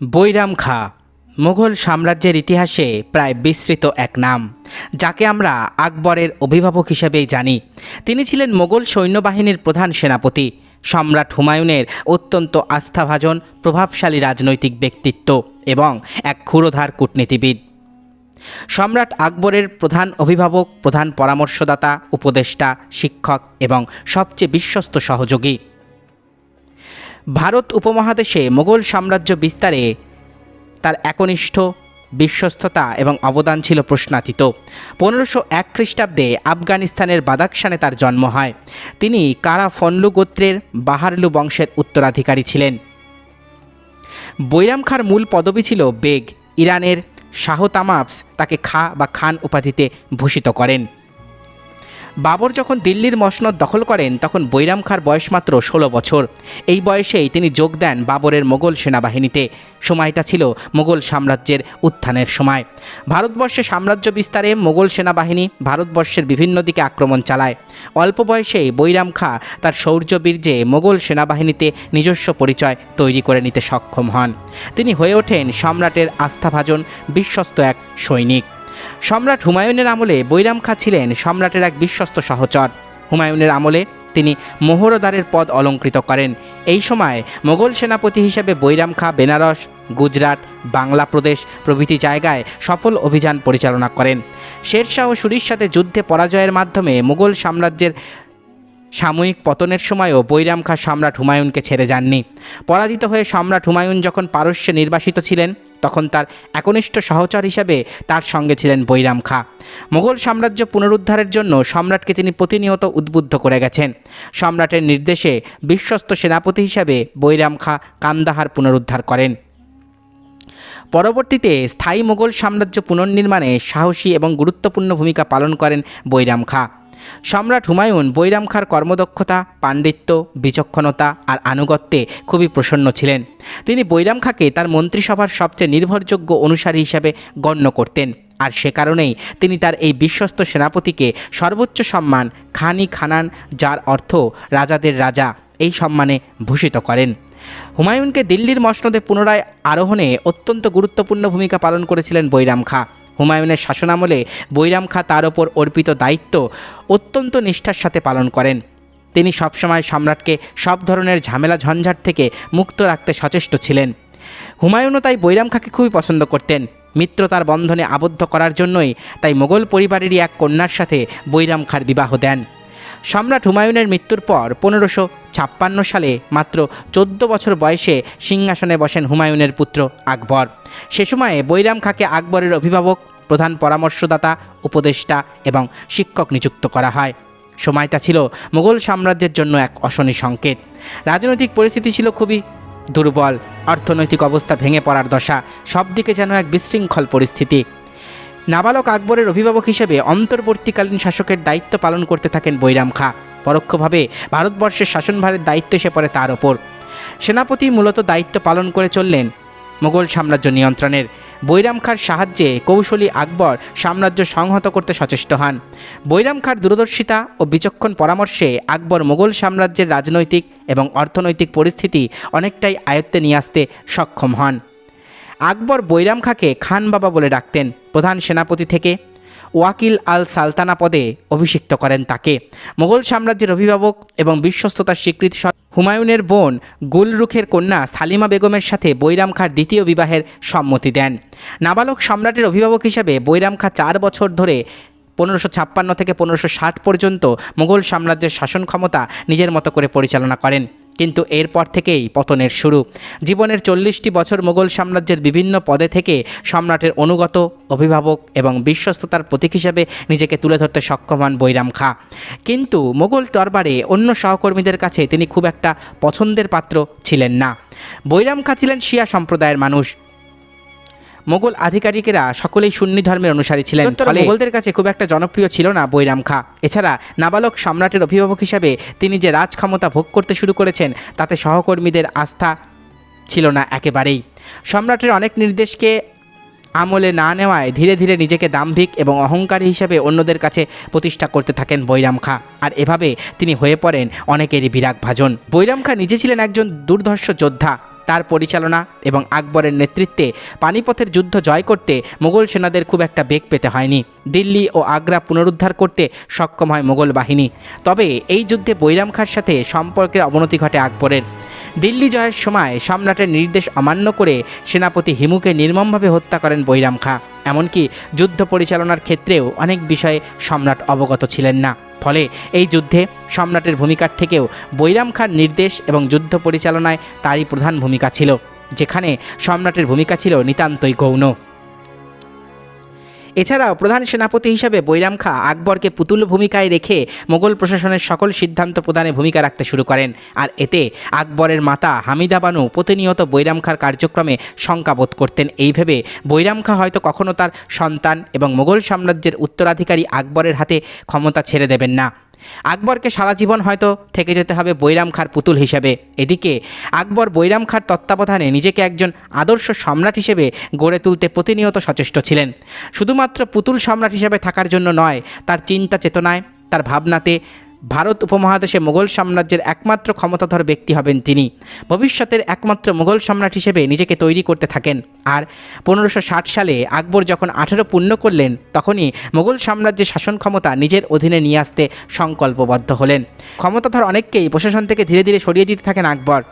বৈরাম খা। মুঘল সাম্রাজ্যের ইতিহাসে প্রায় বিস্তৃত এক নাম, যাকে আমরা আকবরের অভিভাবক হিসেবেই জানি। তিনি ছিলেন মোগল সৈন্যবাহিনীর প্রধান সেনাপতি, সম্রাট হুমায়ুনের অত্যন্ত আস্থাভাজন, প্রভাবশালী রাজনৈতিক ব্যক্তিত্ব এবং এক ক্ষুরোধার কূটনীতিবিদ। সম্রাট আকবরের প্রধান অভিভাবক, প্রধান পরামর্শদাতা, উপদেষ্টা, শিক্ষক এবং সবচেয়ে বিশ্বস্ত সহযোগী। ভারত উপমহাদেশে মোগল সাম্রাজ্য বিস্তারে তার একনিষ্ঠ, বিশ্বস্ততা এবং অবদান ছিল প্রশ্নাতীত। পনেরোশো এক খ্রিস্টাব্দে আফগানিস্তানের বাদাকশানে তার জন্ম হয়। তিনি কারা ফনলু গোত্রের বাহারলু বংশের উত্তরাধিকারী ছিলেন। বৈরাম খাঁর মূল পদবি ছিল বেগ। ইরানের শাহ তামাবস তাকে খা বা খান উপাধিতে ভূষিত করেন। বাবর যখন দিল্লির মসনদ দখল করেন, তখন বৈরাম খাঁর বয়স মাত্র ষোলো বছর। এই বয়সেই তিনি যোগ দেন বাবরের মোগল সেনাবাহিনীতে। সময়টা ছিল মোগল সাম্রাজ্যের উত্থানের সময়। ভারতবর্ষে সাম্রাজ্য বিস্তারে মোগল সেনাবাহিনী ভারতবর্ষের বিভিন্ন দিকে আক্রমণ চালায়। অল্প বয়সেই বৈরাম খাঁ তার শৌর্যবীর্যে মোগল সেনাবাহিনীতে নিজস্ব পরিচয় তৈরি করে নিতে সক্ষম হন। তিনি হয়ে ওঠেন সম্রাটের আস্থাভাজন বিশ্বস্ত এক সৈনিক। সম্রাট হুমায়ুনের আমলে বৈরাম খাঁ ছিলেন সম্রাটের এক বিশ্বস্ত সহচর। হুমায়ুনের আমলে তিনি মোহরদারের পদ অলঙ্কৃত করেন। এই সময় মোগল সেনাপতি হিসেবে বৈরাম খাঁ বেনারস, গুজরাট, বাংলা প্রদেশ প্রভৃতি জায়গায় সফল অভিযান পরিচালনা করেন। শেরশাহ সুরির সাথে যুদ্ধে পরাজয়ের মাধ্যমে মোগল সাম্রাজ্যের সাময়িক পতনের সময়ও বৈরাম খাঁ সম্রাট হুমায়ুনকে ছেড়ে যাননি। পরাজিত হয়ে সম্রাট হুমায়ুন যখন পারস্যে নির্বাসিত ছিলেন তখন তার একনিষ্ঠ সহচর হিসাবে তার সঙ্গে ছিলেন বৈরাম খাঁ। মোগল সাম্রাজ্য পুনরুদ্ধারের জন্য সম্রাটকে তিনি প্রতিনিয়ত উদ্বুদ্ধ করে গেছেন। সম্রাটের নির্দেশে বিশ্বস্ত সেনাপতি হিসাবে বৈরাম খাঁ কান্দাহার পুনরুদ্ধার করেন। পরবর্তীতে স্থায়ী মোগল সাম্রাজ্য পুনর্নির্মাণে সাহসী এবং গুরুত্বপূর্ণ ভূমিকা পালন করেন বৈরাম খাঁ। সম্রাট হুমায়ুন বৈরাম খাঁর কর্মদক্ষতা, পাণ্ডিত্য, বিচক্ষণতা আর আনুগত্যে খুবই প্রসন্ন ছিলেন। তিনি বৈরাম খাঁকে তার মন্ত্রিসভার সবচেয়ে নির্ভরযোগ্য অনুসারী হিসাবে গণ্য করতেন আর সে কারণেই তিনি তার এই বিশ্বস্ত সেনাপতিকে সর্বোচ্চ সম্মান, খানি খানান, যার অর্থ রাজাদের রাজা, এই সম্মানে ভূষিত করেন। হুমায়ুনকে দিল্লির মসনদে পুনরায় আরোহণে অত্যন্ত গুরুত্বপূর্ণ ভূমিকা পালন করেছিলেন বৈরাম খাঁ হুমায়ুনের শাসনামলে বৈরাম খাঁ তার ওপর অর্পিত দায়িত্ব অত্যন্ত নিষ্ঠার সাথে পালন করেন। তিনি সবসময় সম্রাটকে সব ধরনের ঝামেলা ঝঞ্ঝাট থেকে মুক্ত রাখতে সচেষ্ট ছিলেন। হুমায়ুনও তাই বৈরাম খাঁকে খুবই পছন্দ করতেন। মিত্রতার বন্ধনে আবদ্ধ করার জন্যই তাই মোগল পরিবারেরই এক কন্যার সাথে বৈরাম খাঁর বিবাহ দেন। সম্রাট হুমায়ুনের মৃত্যুর পর পনেরোশো ছাপ্পান্ন সালে মাত্র চোদ্দ বছর বয়সে সিংহাসনে বসেন হুমায়ুনের পুত্র আকবর। সে সময়ে বৈরাম খাঁকে আকবরের অভিভাবক প্রধান পরামর্শদাতা, উপদেষ্টা এবং শিক্ষক নিযুক্ত করা হয়। সময়টা ছিল মুঘল সাম্রাজ্যের জন্য এক অশনি সংকেত। রাজনৈতিক পরিস্থিতি ছিল খুবই দুর্বল, অর্থনৈতিক অবস্থা ভেঙে পড়ার দশা সব দিকে যেন এক বিশৃঙ্খল পরিস্থিতি। নাবালক আকবরের অভিভাবক হিসেবে অন্তর্বর্তীকালীন শাসকের দায়িত্ব পালন করতে থাকেন বৈরাম খাঁ। পরোক্ষভাবে ভারতবর্ষের শাসনভারের দায়িত্ব এসে পড়ে তার ওপর। সেনাপতি মূলত দায়িত্ব পালন করে চললেন মোগল সাম্রাজ্য নিয়ন্ত্রণের। বৈরাম খার সাহায্যে কৌশলী আকবর সাম্রাজ্য সংহত করতে সচেষ্ট হন। বৈরাম খার দূরদর্শিতা ও বিচক্ষণ পরামর্শে আকবর মোগল সাম্রাজ্যের রাজনৈতিক এবং অর্থনৈতিক পরিস্থিতি অনেকটাই আয়ত্তে নিয়ে আসতে সক্ষম হন। আকবর বৈরাম খাকে খান বাবা বলে ডাকতেন প্রধান সেনাপতি থেকে। ওয়াকিল আল সালতানা পদে অভিষিক্ত করেন তাকে। মোগল সাম্রাজ্যের অভিভাবক এবং বিশ্বস্ততার স্বীকৃতি হুমায়ুনের বোন গুলরুখের কন্যা সালিমা বেগমের সাথে বৈরাম খাঁর দ্বিতীয় বিবাহের সম্মতি দেন। নাবালক সম্রাটের অভিভাবক হিসাবে বৈরাম খাঁ চার বছর ধরে পনেরোশো ছাপ্পান্ন থেকে পনেরোশো ষাট পর্যন্ত মোগল সাম্রাজ্যের শাসন ক্ষমতা নিজের মতো করে পরিচালনা করেন। কিন্তু এরপর থেকেই পতনের শুরু। জীবনের চল্লিশটি বছর মোগল সাম্রাজ্যের বিভিন্ন পদে থেকে সম্রাটের অনুগত, অভিভাবক এবং বিশ্বস্ততার প্রতীক হিসেবে নিজেকে তুলে ধরতে সক্ষম হন বৈরাম খা। কিন্তু মোগল দরবারে অন্য সহকর্মীদের কাছে তিনি খুব একটা পছন্দের পাত্র ছিলেন না। বৈরাম খা ছিলেন শিয়া সম্প্রদায়ের মানুষ। মোগল আধিকারিকেরা সকলেই সুন্নি ধর্মের অনুসারী ছিলেন ফলে মোগলদের কাছে খুব একটা জনপ্রিয় ছিল না বৈরাম খাঁ। এছাড়া নাবালক সম্রাটের অভিভাবক হিসাবে তিনি যে রাজ ক্ষমতা ভোগ করতে শুরু করেছেন তাতে সহকর্মীদের আস্থা ছিল না একেবারেই। সম্রাটের অনেক নির্দেশকে আমলে না নেওয়ায় ধীরে ধীরে নিজেকে দাম্ভিক এবং অহংকারী হিসেবে অন্যদের কাছে প্রতিষ্ঠা করতে থাকেন বৈরাম খাঁ। আর এভাবে তিনি হয়ে পড়েন অনেকেরই বিরাগ ভাজন বৈরাম খাঁ নিজে ছিলেন একজন দুর্ধর্ষ যোদ্ধা। তার পরিচালনা এবং আকবরের নেতৃত্বে পানিপথের যুদ্ধ জয় করতে মোগল সেনাদের খুব একটা বেগ পেতে হয়নি। দিল্লি ও আগ্রা পুনরুদ্ধার করতে সক্ষম হয় মোগল বাহিনী। তবে এই যুদ্ধে বৈরাম খাঁর সাথে সম্পর্কের অবনতি ঘটে আকবরের। দিল্লি জয়ের সময় সম্রাটের নির্দেশ অমান্য করে সেনাপতি হিমুকে নির্মমভাবে হত্যা করেন বৈরাম খাঁ। এমনকি যুদ্ধ পরিচালনার ক্ষেত্রেও অনেক বিষয়ে সম্রাট অবগত ছিলেন না। ফলে এই যুদ্ধে সম্রাটের ভূমিকার থেকেও বৈরাম খান নির্দেশ এবং যুদ্ধ পরিচালনায় তারই প্রধান ভূমিকা ছিল, যেখানে সম্রাটের ভূমিকা ছিল নিতান্তই গৌণ। এছাড়াও প্রধান সেনাপতি হিসাবে বৈরাম খা আকবরকে পুতুল ভূমিকায় রেখে মোগল প্রশাসনের সকল সিদ্ধান্ত প্রদানে ভূমিকা রাখতে শুরু করেন। আর এতে আকবরের মাতা হামিদা বানু প্রতিনিয়ত বৈরাম খার কার্যক্রমে শঙ্কাবোধ করতেন। এই ভেবে বৈরাম খা হয়তো কখনও তার সন্তান এবং মোগল সাম্রাজ্যের উত্তরাধিকারী আকবরের হাতে ক্ষমতা ছেড়ে দেবেন না। আকবরকে সারা জীবন হয়তো থেকে যেতে হবে বৈরাম খার পুতুল হিসেবে। এদিকে আকবর বৈরাম খার তত্ত্বাবধানে নিজেকে একজন আদর্শ সম্রাট হিসেবে গড়ে তুলতে প্রতিনিয়ত সচেষ্ট ছিলেন। শুধুমাত্র পুতুল সম্রাট হিসেবে থাকার জন্য নয়, তার চিন্তা চেতনায় তার ভাবনাতে ভারত উপমহাদেশে মোগল সাম্রাজ্যের একমাত্র ক্ষমতাধর ব্যক্তি হবেন তিনি। ভবিষ্যতের একমাত্র মোগল সম্রাট হিসেবে নিজেকে তৈরি করতে থাকেন। আর পনেরোশো সালে আকবর যখন আঠেরো পূর্ণ করলেন, তখনই মোগল সাম্রাজ্যের শাসন ক্ষমতা নিজের অধীনে নিয়ে আসতে সংকল্পবদ্ধ হলেন। ক্ষমতাধর অনেককেই প্রশাসন থেকে ধীরে ধীরে সরিয়ে দিতে থাকেন আকবর।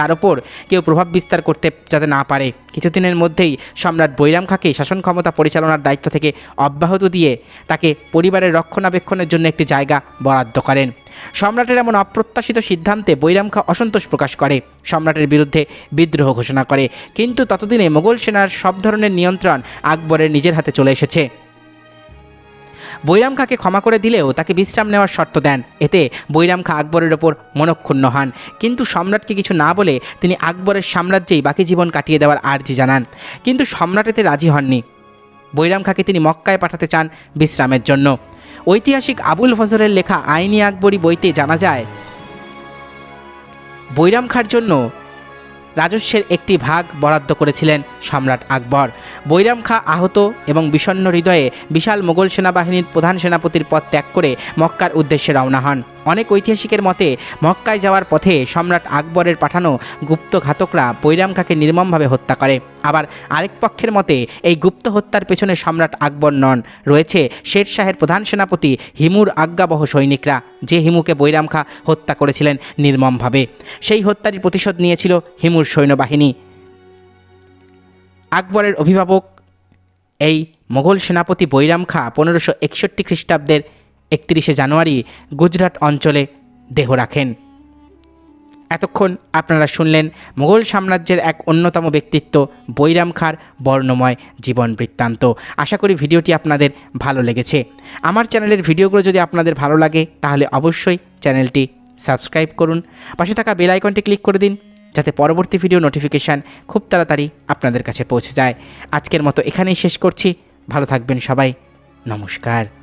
তার ওপর কেউ প্রভাব বিস্তার করতে যাতে না পারে। কিছুদিনের মধ্যেই সম্রাট বৈরাম খাঁকে শাসন ক্ষমতা পরিচালনার দায়িত্ব থেকে অব্যাহত দিয়ে তাকে পরিবারের রক্ষণাবেক্ষণের জন্য একটি জায়গা বরাদ্দ করেন। সম্রাটের এমন অপ্রত্যাশিত সিদ্ধান্তে বৈরাম খাঁ অসন্তোষ প্রকাশ করে। সম্রাটের বিরুদ্ধে বিদ্রোহ ঘোষণা করে। কিন্তু ততদিনে মোগল সেনার সব ধরনের নিয়ন্ত্রণ আকবরের নিজের হাতে চলে এসেছে। বৈরাম খাঁকে ক্ষমা করে দিলেও তাকে বিশ্রাম নেওয়ার শর্ত দেন। এতে বৈরাম খাঁ আকবরের ওপর মনক্ষুণ্ণ হন। কিন্তু সম্রাটকে কিছু না বলে তিনি আকবরের সাম্রাজ্যেই বাকি জীবন কাটিয়ে দেওয়ার আর্জি জানান। কিন্তু সম্রাট এতে রাজি হননি। বৈরাম খাঁকে তিনি মক্কায় পাঠাতে চান বিশ্রামের জন্য। ঐতিহাসিক আবুল ফজরের লেখা আইনি আকবরী বইতে জানা যায়, বৈরাম খাঁর জন্য রাজস্বের একটি ভাগ বরাদ্দ করেছিলেন সম্রাট আকবর। বৈরাম খাঁ আহত এবং বিষণ্ন হৃদয়ে বিশাল মোগল সেনাবাহিনীর প্রধান সেনাপতির পদ ত্যাগ করে মক্কার উদ্দেশ্যে রওনা হন। অনেক ঐতিহাসিকের মতে, মক্কায় যাওয়ার পথে সম্রাট আকবরের পাঠানো গুপ্ত ঘাতকরা বৈরাম খাঁকে নির্মমভাবে হত্যা করে। আবার আরেক পক্ষের মতে, এই গুপ্ত হত্যার পেছনে সম্রাট আকবর নন। রয়েছে শের শাহের প্রধান সেনাপতি হিমুর আজ্ঞাবহ সৈনিকরা, যে হিমুকে বৈরাম খাঁ হত্যা করেছিলেন নির্মমভাবে। সেই হত্যারই প্রতিশোধ নিয়েছিল হিমুর সৈন্যবাহিনী। আকবরের অভিভাবক এই মোগল সেনাপতি বৈরাম খাঁ পনেরোশো একষট্টি খ্রিস্টাব্দের একত্রিশে জানুয়ারি গুজরাট অঞ্চলে দেহ রাখেন। এতক্ষণ আপনারা শুনলেন মোগল সাম্রাজ্যের এক অন্যতম ব্যক্তিত্ব বৈরাম খাঁর বর্ণময় জীবন বৃত্তান্ত। আশা করি ভিডিওটি আপনাদের ভালো লেগেছে। আমার চ্যানেলের ভিডিওগুলো যদি আপনাদের ভালো লাগে, তাহলে অবশ্যই চ্যানেলটি সাবস্ক্রাইব করুন। পাশে থাকা বেল আইকনটি ক্লিক করে দিন, যাতে পরবর্তী ভিডিও নোটিফিকেশান খুব তাড়াতাড়ি আপনাদের কাছে পৌঁছে যায়। আজকের মতো এখানেই শেষ করছি। ভালো থাকবেন সবাই। নমস্কার।